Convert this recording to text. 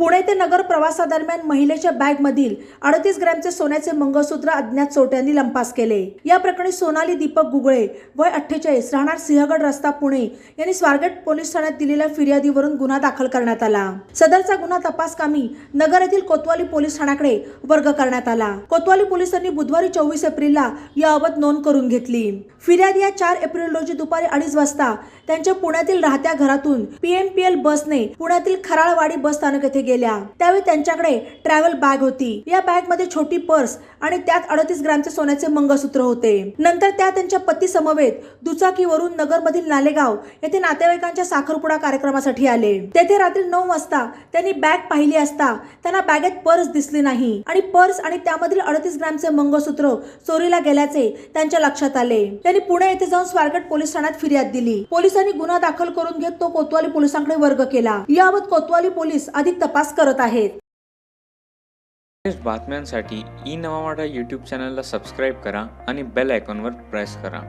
पुणे ते नगर प्रवासादरम्यान महिलेच्या बॅगमधील अडतीस ग्रॅमचे सोन्याचे मंगळसूत्र अज्ञात चोट्यांनी लंपास केले. या प्रकरणी सोनाली दीपक गुगळे वय अठ्ठेचाळीस राहणार सिंहगड रस्ता पुणे यांनी स्वारगेट पोलीस ठाण्यात दिलेल्या फिर्यादीवरून गुन्हा दाखल करण्यात आला. सदरचा गुन्हा तपास कामी नगर येथील कोतवाली पोलीस ठाण्याकडे वर्ग करण्यात आला. कोतवाली पोलिसांनी बुधवारी चोवीस एप्रिलला याबाबत नोंद करून घेतली. फिर्यादी या चार एप्रिल रोजी दुपारी अडीच वाजता त्यांच्या पुण्यातील राहत्या घरातून पीएमपीएल बसने पुण्यातील खराळवाडी बस स्थानक येथे गेल्या. त्यावेळी त्यांच्याकडे ट्रॅव्हल बॅग होती. या बॅगमध्ये छोटी पर्स आणि त्यात अडतीस ग्रामचे सोन्याचे मंगळसूत्र होते. नंतर त्या त्यांच्या पती समवेत दुचाकीवरून नगरमधील नालेगाव येथे नातेवाईकांच्या साखरपुडा कार्यक्रमासाठी आले. तेथे रात्री नऊ वाजता त्यांनी बॅग पाहिली असता त्यांना बॅगेत पर्स दिसली नाही आणि पर्स आणि त्यामधील अडतीस ग्रामचे मंगळसूत्र चोरीला गेल्याचे त्यांच्या लक्षात आले. त्यांनी पुणे येथे जाऊन स्वारगट पोलीस ठाण्यात फिर्याद दिली. पोलिसांनी गुन्हा दाखल करून घेत तो कोतवाली पोलिसांकडे वर्ग केला. याबाबत कोतवाली पोलीस अधिक तपास करत आहेत. बातम्यांसाठी ई नवा मराठा यूट्यूब चॅनलला सबस्क्राईब करा आणि बेल आयकॉनवर प्रेस करा.